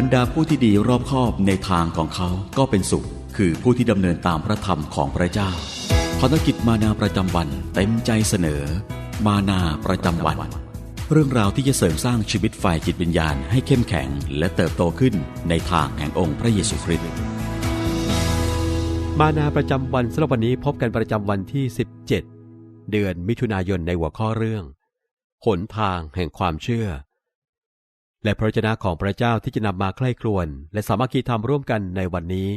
บรรดาผู้ที่ดีรอบคอบในทางของเขาก็เป็นสุข คือผู้ที่ดำเนินตามพระธรรมของพระเจ้าภารกิจมานาประจำวันเต็มใจเสนอ มานาประจำวัน เรื่องราวที่จะเสริมสร้างชีวิตฝ่ายจิตวิญญาณให้เข้มแข็งและเติบโตขึ้นในทางแห่งองค์พระเยซูคริสต์มานาประจำวันสำหรับวันนี้พบกันประจำวันที่ 17 เดือนมิถุนายนในหัวข้อเรื่อง หนทางแห่งความเชื่อ และพระเจนะของพระเจ้าที่จะนำมาใคร่ครวญและสามัคคีธรรมร่วมกันในวันนี้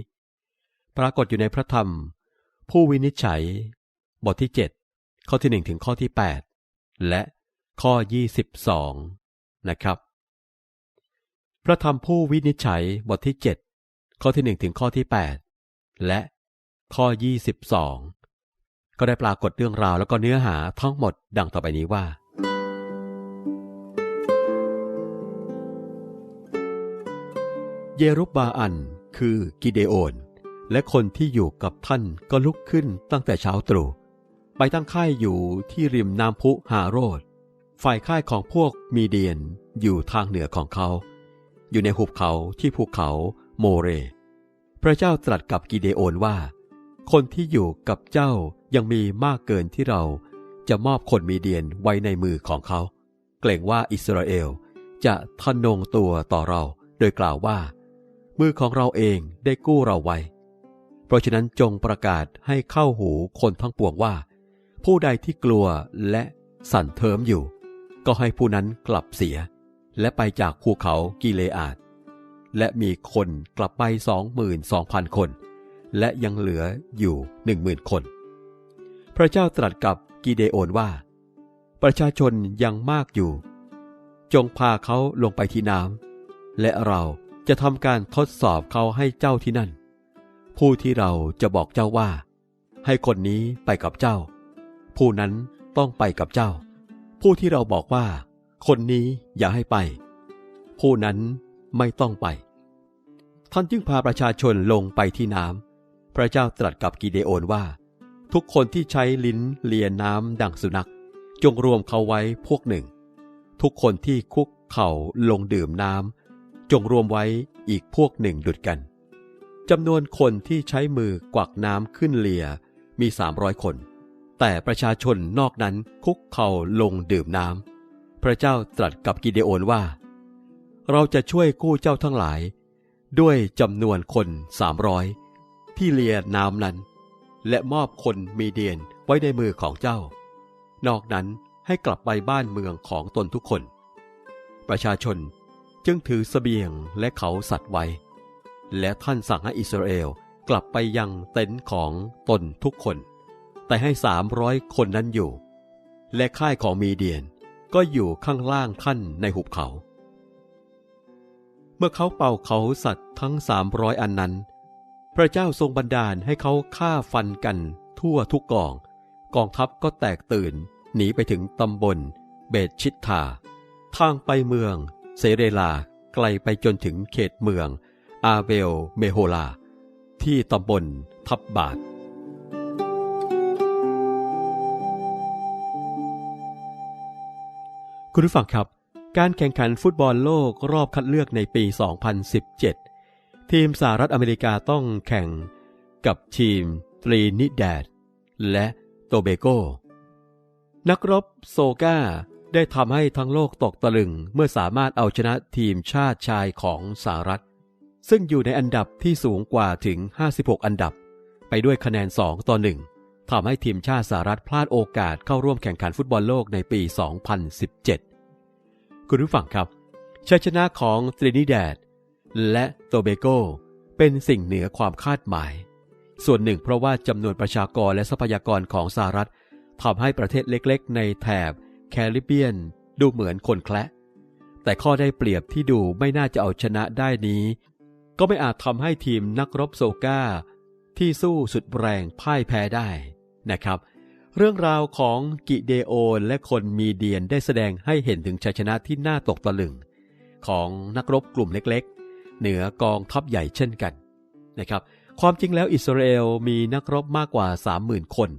ปรากฏอยู่ในพระธรรม ผู้วินิจฉัย บทที่ 7 ข้อที่ 1 ถึงข้อที่ 8 และข้อ 22 นะครับ พระธรรมผู้วินิจฉัยบทที่ 7 ข้อที่ 1 ถึงข้อที่ 8 และข้อ 22 ก็ได้ปรากฏเรื่องราวแล้วก็เนื้อหาทั้งหมดดังต่อไปนี้ว่า เยรุบาอันคือกิเดโอน และคนที่อยู่กับท่านก็ลุกขึ้นตั้งแต่เช้าตรู่ไปตั้งค่ายอยู่ที่ริมน้ำพุหาโรด ฝ่ายค่ายของพวกมีเดียนอยู่ทางเหนือของเขา อยู่ในหุบเขาที่ภูเขาโมเร พระเจ้าตรัสกับกิเดโอนว่า คนที่อยู่กับเจ้ายังมีมากเกินที่เราจะมอบคนมีเดียนไว้ในมือของเขา เกรงว่าอิสราเอลจะทะนงตัวต่อเรา โดยกล่าวว่า มือของเราเองได้กู้เราไว้ เพราะฉะนั้นจงประกาศให้เข้าหูคนทั้งปวงว่า ผู้ใดที่กลัวและสั่นเทิมอยู่ ก็ให้ผู้นั้นกลับเสีย และไปจากภูเขากิเลอาดและมีคนกลับไปสองหมื่นสองพันคน และยังเหลืออยู่หนึ่งหมื่นคน พระเจ้าตรัสกับกิเดโอนว่า ประชาชนยังมากอยู่ จงพาเขาลงไปที่น้ำและเรา จะทำการทดสอบเขาให้เจ้าที่นั่น ผู้ที่เราจะบอกเจ้าว่า ให้คนนี้ไปกับเจ้า ผู้นั้นต้องไปกับเจ้า ผู้ที่เราบอกว่า คนนี้อย่าให้ไป ผู้นั้นไม่ต้องไป ท่านจึงพาประชาชนลงไปที่น้ำพระเจ้าตรัสกับกิเดโอนว่า ทุกคนที่ใช้ลิ้นเลียน้ำดังสุนัข จงรวมเขาไว้พวกหนึ่ง ทุกคนที่คุกเข่าลงดื่มน้ำ จงรวมไว้อีกพวกหนึ่งดุดกันจำนวนคนที่ใช้มือกวักน้ำขึ้นเลียมีสามร้อยคน แต่ประชาชนนอกนั้นคุกเข่าลงดื่มน้ำพระเจ้าตรัสกับกิเดโอนว่า เราจะช่วยกู้เจ้าทั้งหลาย ด้วยจำนวนคนสามร้อยที่เลียน้ำนั้น และมอบคนมีเดียนไว้ในมือของเจ้า นอกนั้นให้กลับไปบ้านเมืองของตนทุกคน ประชาชน จึงถือสเสบียงและเขาสัตว์ไว้ และท่านสั่งให้อิสราเอลกลับไปยังเต็นท์ของตนทุกคน แต่ให้สามร้อยคนนั้นอยู่ และค่ายของมีเดียนก็อยู่ข้างล่างท่านในหุบเขา เมื่อเขาเป่าเขาสัตว์ทั้งสามร้อยอันนั้น พระเจ้าทรงบันดาลให้เขาฆ่าฟันกันทั่วทุกกอง กองทัพก็แตกตื่นหนีไปถึงตำบลเบตชิตทาทางไปเมือง เซเรลาไกลไปจนถึงเขตเมือง อาเบลเมโฮลา ที่ตำบลทับบาท คุณผู้ฟังครับ การแข่งขันฟุตบอลโลกรอบคัดเลือกในปี 2017 ทีมสหรัฐอเมริกาต้องแข่งกับทีมตรีนิดแดด และโตเบโก นักรบโซกา ได้ทำให้ทั้งโลกตกตะลึงเมื่อสามารถเอาชนะทีมชาติชายของสหรัฐ ซึ่งอยู่ในอันดับที่สูงกว่าถึง 56 อันดับ ไปด้วยคะแนน 2 ต่อ 1ทำให้ทีมชาติสหรัฐพลาดโอกาสเข้าร่วมแข่งขันฟุตบอลโลกในปี 2017 คุณผู้ฟังครับชัยชนะของตรินิแดดและโตเบโกเป็นสิ่งเหนือความคาดหมาย ส่วนหนึ่งเพราะว่าจำนวนประชากรและทรัพยากรของสหรัฐทำให้ประเทศเล็กๆ ในแถบ แคริบเบียนดูเหมือนคนแคละ แต่ข้อได้เปรียบที่ดูไม่น่าจะเอาชนะได้นี้ ก็ไม่อาจทำให้ทีมนักรบโซก้าที่สู้สุดแรงพ่ายแพ้ได้นะครับ เรื่องราวของกิเดโอนและคนมีเดียนได้แสดงให้เห็นถึงชัยชนะที่น่าตกตะลึง ของนักรบกลุ่มเล็กๆ เหนือกองทัพใหญ่เช่นกันนะครับ ความจริงแล้วอิสราเอลมีนักรบมากกว่า 30,000 คน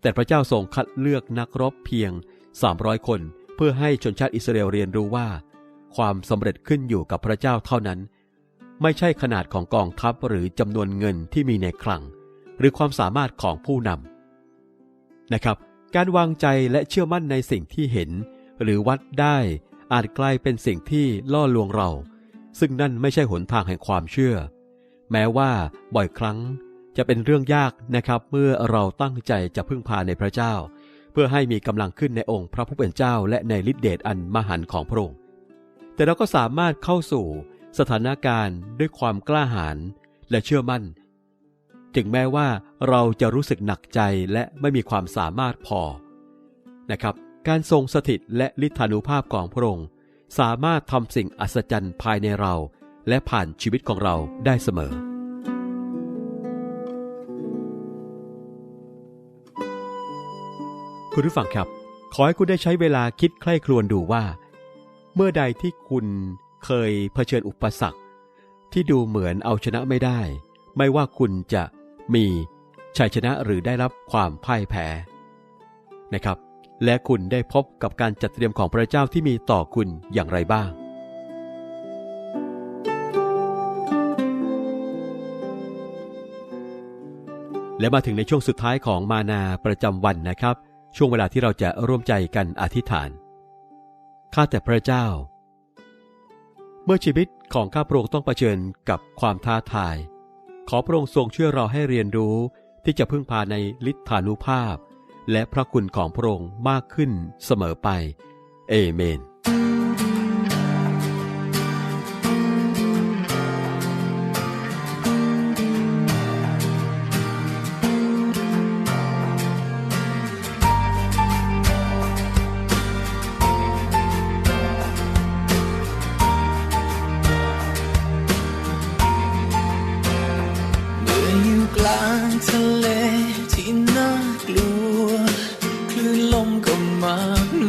แต่พระเจ้าทรงคัดเลือกนักรบเพียง 300 คน เพื่อให้ชนชาติอิสราเอลเรียนรู้ว่า ความสำเร็จขึ้นอยู่กับพระเจ้าเท่านั้น ไม่ใช่ขนาดของกองทัพหรือจำนวนเงินที่มีในคลัง หรือความสามารถของผู้นำนะครับ การวางใจและเชื่อมั่นในสิ่งที่เห็น หรือวัดได้อาจกลายเป็นสิ่งที่ล่อลวงเรา ซึ่งนั่นไม่ใช่หนทางแห่งความเชื่อ แม้ว่าบ่อยครั้งจะเป็นเรื่องยากนะครับ เมื่อเราตั้งใจจะพึ่งพาในพระเจ้า พื่อให้มีกำลังขึ้นในองค์พระผู้เป็นเจ้าและในฤทธิเดชอันมหันตของพระองค์ แต่เราก็สามารถเข้าสู่สถานการณ์ด้วยความกล้าหาญและเชื่อมั่น ถึงแม้ว่าเราจะรู้สึกหนักใจและไม่มีความสามารถพอ นะครับ การทรงสถิตและฤทธานุภาพของพระองค์ สามารถทำสิ่งอัศจรรย์ภายในเรา และผ่านชีวิตของเราได้เสมอ คุณผู้ฟังครับ ขอให้คุณได้ใช้เวลาคิดใคร่ครวญดูว่า เมื่อใดที่คุณเคยเผชิญอุปสรรค ที่ดูเหมือนเอาชนะไม่ได้ ไม่ว่าคุณจะมีชัยชนะหรือได้รับความพ่ายแพ้นะครับ และคุณได้พบกับการจัดเตรียมของพระเจ้าที่มีต่อคุณอย่างไรบ้างและมาถึงในช่วงสุดท้ายของมานาประจำวันนะครับ ช่วงเวลาที่เราจะร่วมใจกันอธิษฐาน ข้าแต่พระเจ้า เมื่อชีวิตของข้าพระองค์ต้องเผชิญกับความท้าทาย ขอพระองค์ทรงช่วยเราให้เรียนรู้ที่จะพึ่งพาในฤทธานุภาพ และพระคุณของพระองค์มากขึ้นเสมอไป เอเมน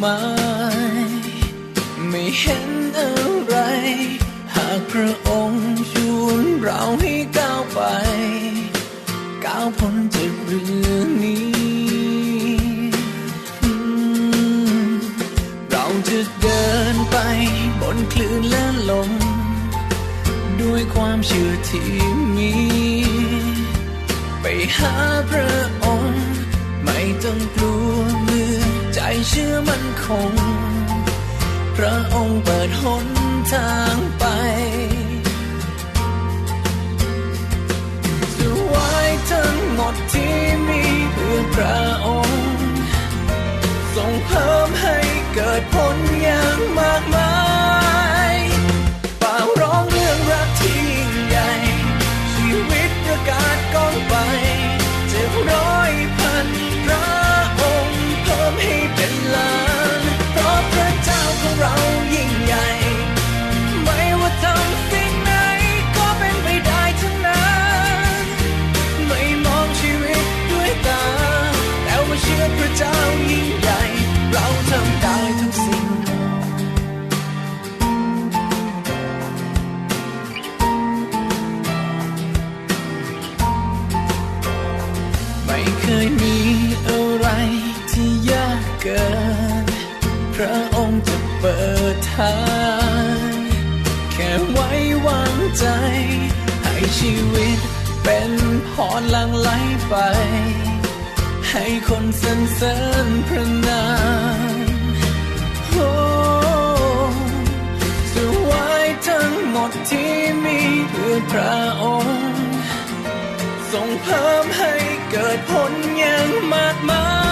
มายไม่เห็นอะไร หากพระองค์ชวนเราให้ก้าวไป ก้าวพ้นจากเรื่องนี้ เราจะเดินไปบนคลื่นและลม ด้วยความเชื่อที่มี ไปหาพระองค์ ไม่ต้องกลัว เมื่อใจเชื่อมันคง พระองค์เปิดหนทางไปจะไว้ทั้งหมดที่มี พระองค์จะเปิดทางแค่ไว้วางใจ ให้ชีวิตเป็นพรลังไหลไป ให้คนสรรเสริญพระนามโอ้สวายทั้งหมดที่มีเพื่อพระองค์ทรงเพิ่มให้เกิดผลอย่างมากมาย